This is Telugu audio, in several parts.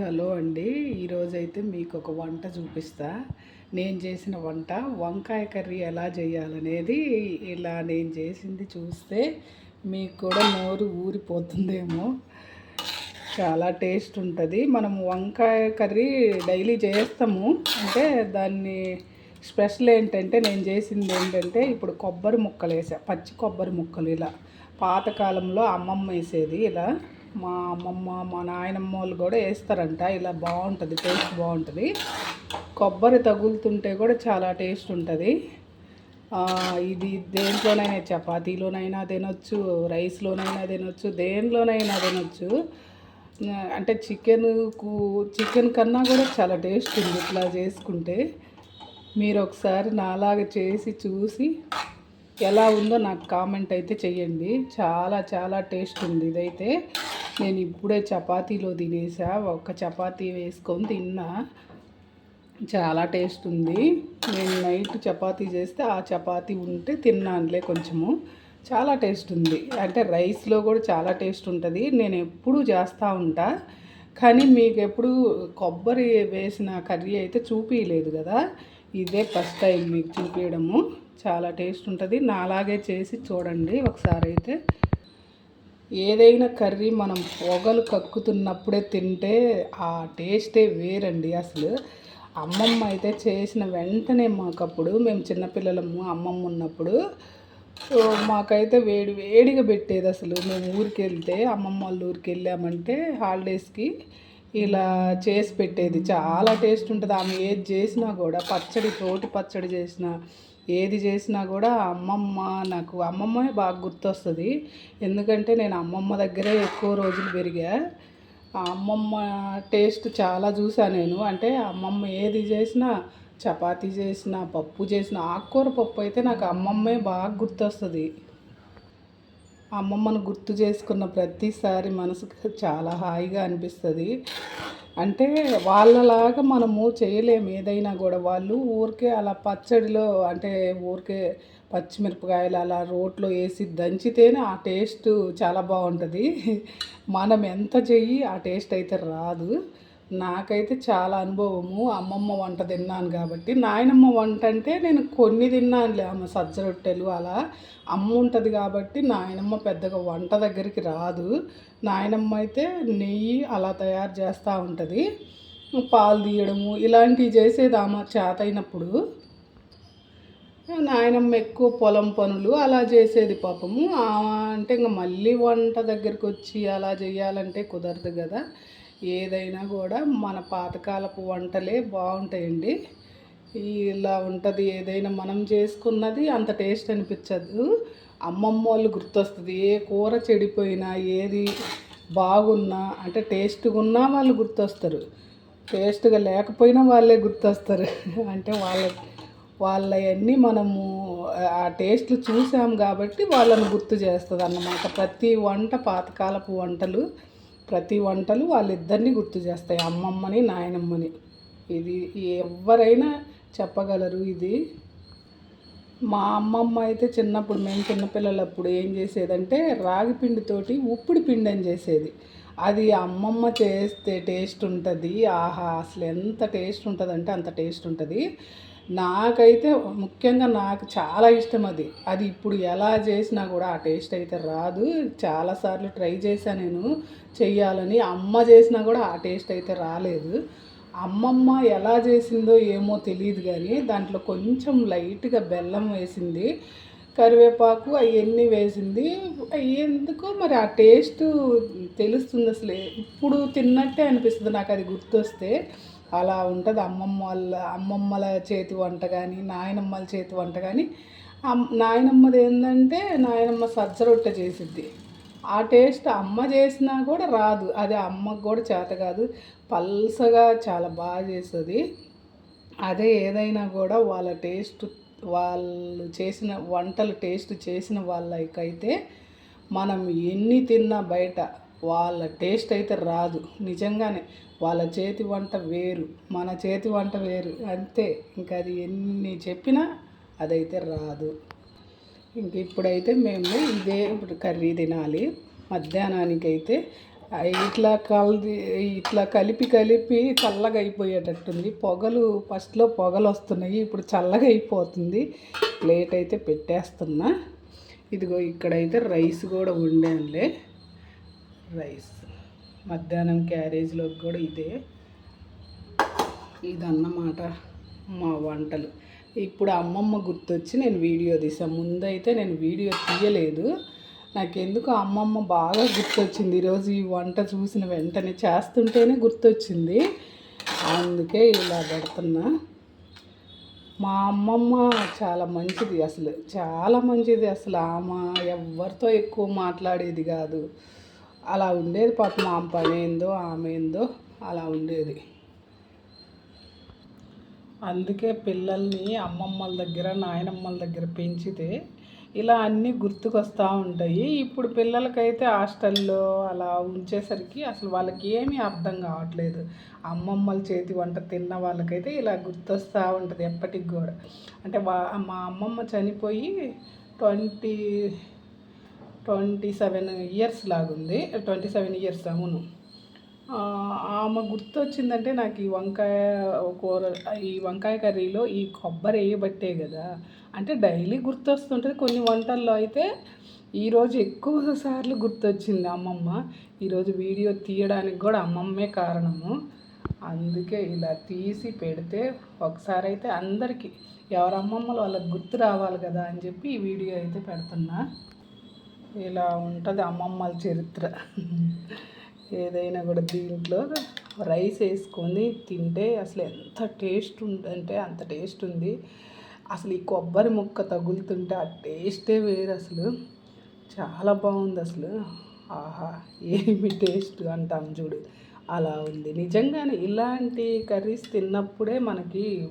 హలో అండి. ఈరోజైతే మీకు ఒక వంట చూపిస్తా. నేను చేసిన వంట వంకాయ కర్రీ ఎలా చేయాలనేది ఇలా నేను చేసింది చూస్తే మీకు కూడా నోరు ఊరిపోతుందేమో. చాలా టేస్ట్ ఉంటుంది మనం వంకాయ కర్రీ డైలీ చేస్తాము. అంటే దాన్ని స్పెషల్ ఏంటంటే నేను చేసింది ఏంటంటే ఇప్పుడు కొబ్బరి ముక్కలు వేసా పచ్చి కొబ్బరి ముక్కలు ఇలా. పాతకాలంలో అమ్మమ్మ వేసేది ఇలా. మా అమ్మమ్మ మా నాయనమ్మ వాళ్ళు కూడా వేస్తారంట. ఇలా బాగుంటుంది టేస్ట్ బాగుంటుంది. కొబ్బరి తగులుతుంటే కూడా చాలా టేస్ట్ ఉంటుంది. ఇది దేంట్లోనైనా చపాతీలోనైనా తినొచ్చు రైస్లోనైనా తినొచ్చు దేనిలోనైనా తినొచ్చు. అంటే చికెన్కు చికెన్ కన్నా కూడా చాలా టేస్ట్ ఉంది ఇట్లా చేసుకుంటే. మీరు ఒకసారి నాలాగా చేసి చూసి ఎలా ఉందో నాకు కామెంట్ అయితే చెయ్యండి. చాలా చాలా టేస్ట్ ఉంది ఇదైతే. నేను ఇప్పుడే చపాతీలో తినేసా ఒక చపాతీ వేసుకొని తిన్నా. చాలా టేస్ట్ ఉంది. నేను నైట్ చపాతీ చేస్తే ఆ చపాతీ ఉంటే తిన్నానులే కొంచెము. చాలా టేస్ట్ ఉంది. అంటే రైస్లో కూడా చాలా టేస్ట్ ఉంటుంది. నేను ఎప్పుడూ చేస్తూ ఉంటా. కానీ మీకు ఎప్పుడు కొబ్బరి వేసిన కర్రీ అయితే చూపించలేదు కదా. ఇదే ఫస్ట్ టైం మీకు చూపించడము చాలా టేస్ట్ ఉంటుంది. నాలాగే చేసి చూడండి ఒకసారి అయితే. ఏదైనా కర్రీ మనం పొగలు కక్కుతున్నప్పుడే తింటే ఆ టేస్టే వేరండి అసలు. అమ్మమ్మ అయితే చేసిన వెంటనే మాకప్పుడు మేము చిన్నపిల్లలము అమ్మమ్మ ఉన్నప్పుడు సో మాకైతే వేడి వేడిగా పెట్టేది అసలు. మేము ఊరికి వెళ్తే అమ్మమ్మ వాళ్ళ ఊరికి వెళ్ళామంటే హాలిడేస్కి ఇలా చేసి పెట్టేది. చాలా టేస్ట్ ఉంటుంది. ఆమె ఏది చేసినా కూడా పచ్చడి తోటి పచ్చడి చేసినా ఏది చేసినా కూడా అమ్మమ్మ నాకు అమ్మమ్మే బాగా గుర్తొస్తుంది. ఎందుకంటే నేను అమ్మమ్మ దగ్గరే ఎక్కువ రోజులు పెరిగా. అమ్మమ్మ టేస్ట్ చాలా చూసా నేను. అంటే అమ్మమ్మ ఏది చేసినా చపాతీ చేసినా పప్పు చేసిన ఆకుకూర పప్పు అయితే నాకు అమ్మమ్మే బాగా గుర్తొస్తుంది. అమ్మమ్మను గుర్తు చేసుకున్న ప్రతిసారి మనసుకు చాలా హాయిగా అనిపిస్తుంది. అంటే వాళ్ళలాగా మనము చేయలేము. ఏదైనా కూడా వాళ్ళు ఊరికే అలా పచ్చడిలో అంటే ఊరికే పచ్చిమిరపకాయలు అలా రోట్లో వేసి దంచితేనే ఆ టేస్ట్ చాలా బాగుంటుంది. మనం ఎంత చెయ్యి ఆ టేస్ట్ అయితే రాదు. నాకైతే చాలా అనుభవము. అమ్మమ్మ వంట తిన్నాను కాబట్టి నాయనమ్మ వంట అంటే నేను కొన్ని తిన్నానులే. ఆమె సజ్జ రొట్టెలు అలా. అమ్మ ఉంటుంది కాబట్టి నాయనమ్మ పెద్దగా వంట దగ్గరికి రాదు. నాయనమ్మ అయితే నెయ్యి అలా తయారు చేస్తూ ఉంటుంది. పాలు తీయడము ఇలాంటివి చేసేది ఆమె చేత అయినప్పుడు. నాయనమ్మ ఎక్కువ పొలం పనులు అలా చేసేది పాపము. అంటే ఇంకా మళ్ళీ వంట దగ్గరికి వచ్చి అలా చేయాలంటే కుదరదు కదా. ఏదైనా కూడా మన పాతకాలపు వంటలే బాగుంటాయండి. ఇలా ఉంటుంది ఏదైనా మనం చేసుకున్నది అంత టేస్ట్ అనిపించదు. అమ్మమ్మ వాళ్ళు గుర్తొస్తుంది ఏ కూర చెడిపోయినా ఏది బాగున్నా అంటే టేస్ట్గా ఉన్నా వాళ్ళు గుర్తొస్తారు. టేస్ట్గా లేకపోయినా వాళ్ళే గుర్తొస్తారు. అంటే వాళ్ళ వాళ్ళవన్నీ మనము ఆ టేస్ట్లు చూసాం కాబట్టి వాళ్ళని గుర్తు చేస్తుంది అన్నమాట ప్రతి వంట పాతకాలపు వంటలు ప్రతి వంటలు వాళ్ళిద్దరిని గుర్తు చేస్తాయి. అమ్మమ్మని నాయనమ్మని. ఇది ఎవరైనా చెప్పగలరు. ఇది మా అమ్మమ్మ అయితే చిన్నప్పుడు మేము చిన్నపిల్లలప్పుడు ఏం చేసేదంటే రాగి పిండితోటి ఉప్పుడు పిండి అని చేసేది. అది అమ్మమ్మ చేస్తే టేస్ట్ ఉంటుంది. ఆహా అసలు ఎంత టేస్ట్ ఉంటుంది అంటే అంత టేస్ట్ ఉంటుంది. నాకైతే ముఖ్యంగా నాకు చాలా ఇష్టం అది. అది ఇప్పుడు ఎలా చేసినా కూడా ఆ టేస్ట్ అయితే రాదు. చాలాసార్లు ట్రై చేశాను నేను చెయ్యాలని. అమ్మ చేసినా కూడా ఆ టేస్ట్ అయితే రాలేదు. అమ్మమ్మ ఎలా చేసిందో ఏమో తెలియదు కానీ దాంట్లో కొంచెం లైట్గా బెల్లం వేసింది కరివేపాకు అవన్నీ వేసింది. ఎందుకో మరి ఆ టేస్ట్ తెలుస్తుంది అసలు. ఇప్పుడు తిన్నట్టే అనిపిస్తుంది నాకు అది గుర్తొస్తే. అలా ఉంటుంది. అమ్మమ్మ వాళ్ళ అమ్మమ్మల చేతి వంట కానీ నాయనమ్మల చేతి వంట కానీ అమ్- నాయనమ్మది ఏంటంటే నాయనమ్మ సజ్జ రొట్టె చేసిద్ది. ఆ టేస్ట్ అమ్మ చేసినా కూడా రాదు. అది అమ్మకు కూడా చేత కాదు. పల్సగా చాలా బాగా చేస్తుంది. అదే ఏదైనా కూడా వాళ్ళ టేస్ట్ వాళ్ళు చేసిన వంటలు టేస్ట్ చేసిన వాళ్ళకైతే మనం ఎన్ని తిన్నా బయట వాళ్ళ టేస్ట్ అయితే రాదు. నిజంగానే వాళ్ళ చేతి వంట వేరు మన చేతి వంట వేరు. అంతే ఇంకా అది ఎన్ని చెప్పినా అదైతే రాదు. ఇంక ఇప్పుడైతే మేము ఇదే ఇప్పుడు కర్రీ తినాలి. మధ్యాహ్నానికి అయితే ఇట్లా కలది ఇట్లా కలిపి కలిపి చల్లగా అయిపోయేటట్టుంది పొగలు ఫస్ట్లో పొగలు వస్తున్నాయి ఇప్పుడు చల్లగా అయిపోతుంది ప్లేట్ అయితే పెట్టేస్తున్నా. ఇదిగో ఇక్కడైతే రైస్ కూడా వండానులే. రైస్. మధ్యాహ్నం క్యారేజ్లోకి కూడా ఇదే. ఇదన్నమాట మా వంటలు. ఇప్పుడు అమ్మమ్మ గుర్తొచ్చి నేను వీడియో తీసాను ముందైతే నేను వీడియో తీయలేదు. నాకెందుకు అమ్మమ్మ బాగా గుర్తొచ్చింది. ఈరోజు ఈ వంట చూసిన వెంటనే చేస్తుంటేనే గుర్తొచ్చింది. అందుకే ఇలా పెడుతున్నా. మా అమ్మమ్మ చాలా మంచిది అసలు. చాలా మంచిది అసలు. ఆమె ఎవరితో ఎక్కువ మాట్లాడేది కాదు. అలా ఉండేది పాపం ఆమె పని ఏందో ఆమె ఏందో అలా ఉండేది. అందుకే పిల్లల్ని అమ్మమ్మల దగ్గర నాయనమ్మల దగ్గర పెంచితే ఇలా అన్నీ గుర్తుకొస్తూ ఉంటాయి. ఇప్పుడు పిల్లలకైతే హాస్టల్లో అలా ఉంచేసరికి అసలు వాళ్ళకి ఏమీ అర్థం కావట్లేదు. అమ్మమ్మల చేతి వంట తిన్న వాళ్ళకైతే ఇలా గుర్తొస్తూ ఉంటుంది ఎప్పటికి కూడా. అంటే వా మా అమ్మమ్మ చనిపోయి ట్వంటీ ట్వంటీ సెవెన్ ఇయర్స్ లాగుంది. ట్వంటీ సెవెన్ ఇయర్స్ అవును. ఆమె గుర్తొచ్చిందంటే నాకు ఈ వంకాయ కూర ఈ వంకాయ కర్రీలో ఈ కొబ్బరి వేయబట్టే కదా అంటే డైలీ గుర్తొస్తుంటుంది. కొన్ని వంటల్లో అయితే ఈరోజు ఎక్కువ సార్లు గుర్తొచ్చింది అమ్మమ్మ. ఈరోజు వీడియో తీయడానికి కూడా అమ్మమ్మే కారణము. అందుకే ఇలా తీసి పెడితే ఒకసారి అయితే అందరికీ ఎవరు అమ్మమ్మలు వాళ్ళకి గుర్తు రావాలి కదా అని చెప్పి ఈ వీడియో అయితే పెడుతున్నా. ఇలా ఉంటుంది అమ్మమ్మల చరిత్ర. ఏదైనా కూడా దీంట్లో రైస్ వేసుకొని తింటే అసలు ఎంత టేస్ట్ ఉందంటే అంత టేస్ట్ ఉంది. అసలు ఈ కొబ్బరి ముక్క తగులుతుంటే ఆ టేస్టే వేరు అసలు. చాలా బాగుంది అసలు. ఆహా ఏమి టేస్ట్ అంటాం చూడు. అలా ఉంది. నిజంగానే ఇలాంటి కర్రీస్ తిన్నప్పుడే మనకి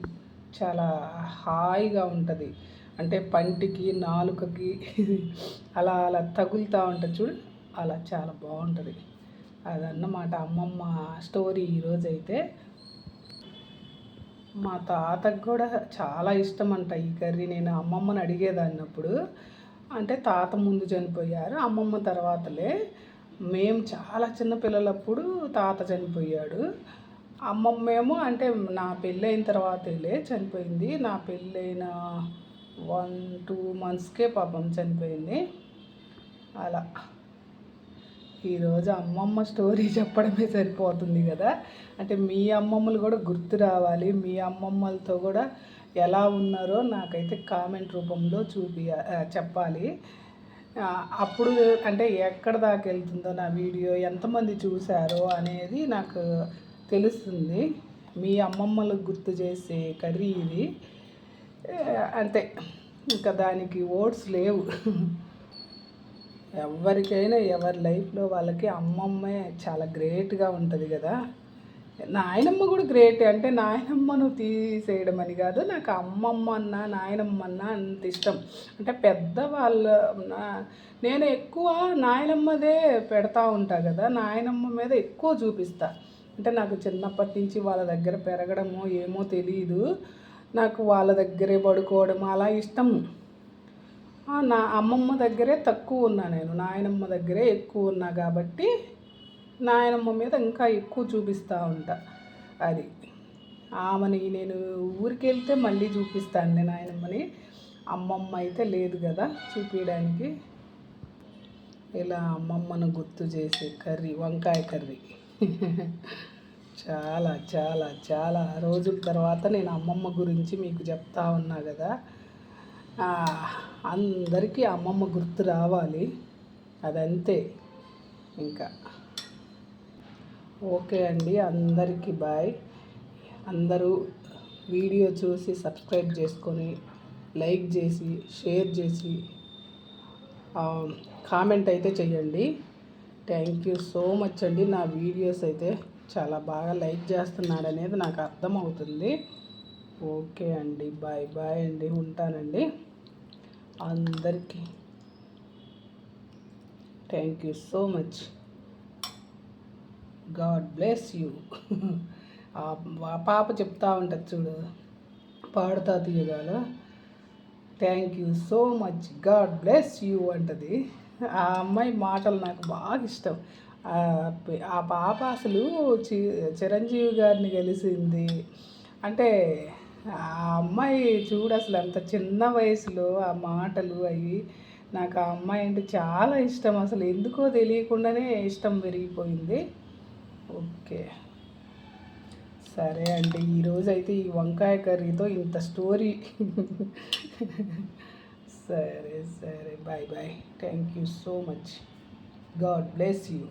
చాలా హాయిగా ఉంటుంది. అంటే పంటికి నాలుకకి అలా అలా తగులుతూ ఉంటుంది చూడు. అలా చాలా బాగుంటుంది. అదన్నమాట అమ్మమ్మ స్టోరీ ఈరోజైతే. మా తాతకు కూడా చాలా ఇష్టం అంట ఈ కర్రీ. నేను అమ్మమ్మని అడిగేదాన్ని అప్పుడు అంటే తాత ముందు చనిపోయారు అమ్మమ్మ తర్వాతలే. మేము చాలా చిన్నపిల్లలప్పుడు తాత చనిపోయాడు. అమ్మమ్మ ఏమో అంటే నా పెళ్ళైన తర్వాతలే చనిపోయింది. నా పెళ్ళైన వన్ టూ మంత్స్కే పాపం చనిపోయింది. అలా. ఈరోజు అమ్మమ్మ స్టోరీ చెప్పడమే సరిపోతుంది కదా. అంటే మీ అమ్మమ్మలు కూడా గుర్తు రావాలి. మీ అమ్మమ్మలతో కూడా ఎలా ఉన్నారో నాకైతే కామెంట్ రూపంలో చూపి చెప్పాలి. అప్పుడు అంటే ఎక్కడ దాకా వెళ్తుందో నా వీడియో ఎంతమంది చూశారో అనేది నాకు తెలుస్తుంది. మీ అమ్మమ్మలకు గుర్తు చేసే కర్రీ ఇది. అంతే. ఇంకా దానికి ఓట్స్ లేవు. ఎవరికైనా ఎవరి లైఫ్లో వాళ్ళకి అమ్మమ్మే చాలా గ్రేట్గా ఉంటుంది కదా. నాయనమ్మ కూడా గ్రేట్. అంటే నాయనమ్మను తీసేయడం అని కాదు నాకు అమ్మమ్మ అన్న నాయనమ్మ అన్న అంత ఇష్టం. అంటే పెద్దవాళ్ళ నేను ఎక్కువ నాయనమ్మదే పెడతా ఉంటా కదా. నాయనమ్మ మీద ఎక్కువ చూపిస్తా. అంటే నాకు చిన్నప్పటి నుంచి వాళ్ళ దగ్గర పెరగడమో ఏమో తెలియదు నాకు వాళ్ళ దగ్గరే పడుకోవడం అలా ఇష్టం. నా అమ్మమ్మ దగ్గరే తక్కువ ఉన్నా నేను. నాయనమ్మ దగ్గరే ఎక్కువ ఉన్నా కాబట్టి నాయనమ్మ మీద ఇంకా ఎక్కువ చూపిస్తూ ఉంటా. అది. ఆమెని నేను ఊరికి వెళ్తే మళ్ళీ చూపిస్తాను నాయనమ్మని. అమ్మమ్మ అయితే లేదు కదా చూపించడానికి ఇలా అమ్మమ్మను గుర్తు చేసే కర్రీ వంకాయ కర్రీ. చాలా చాలా చాలా రోజుల తర్వాత నేను అమ్మమ్మ గురించి మీకు చెప్తా ఉన్నా కదా. అందరికీ అమ్మమ్మ గుర్తు రావాలి. అదంతే ఇంకా. ఓకే అండి అందరికీ బాయ్. అందరూ వీడియో చూసి సబ్స్క్రైబ్ చేసుకొని లైక్ చేసి షేర్ చేసి కామెంట్ అయితే చేయండి థ్యాంక్ యూ సో మచ్ అండి నా వీడియోస్ అయితే. చాలా బాగా లైక్ చేస్తున్నాడు అనేది నాకు అర్థమవుతుంది. ఓకే అండి బాయ్ బాయ్ అండి ఉంటానండి. అందరికీ thank you so much. God bless you. ఆ పాప చెప్తా ఉంటుంది చూడు పాడుతా తీయగాల. Thank you so much god bless you అంటది. ఆ అమ్మాయి మాటలు నాకు బాగా ఇష్టం. ఆ పాప అసలు చి చిరంజీవి గారిని కలిసింది అంటే ఆ అమ్మాయి చూడు అసలు అంత చిన్న వయసులో ఆ మాటలు అవి నాకు ఆ అమ్మాయి అంటే చాలా ఇష్టం అసలు. ఎందుకో తెలియకుండానే ఇష్టం పెరిగిపోయింది. ఓకే. సరే అండి ఈరోజు అయితే ఈ వంకాయ కర్రీతో ఇంత స్టోరీ. సరే సరే. Bye bye. Thank you so much. God bless you.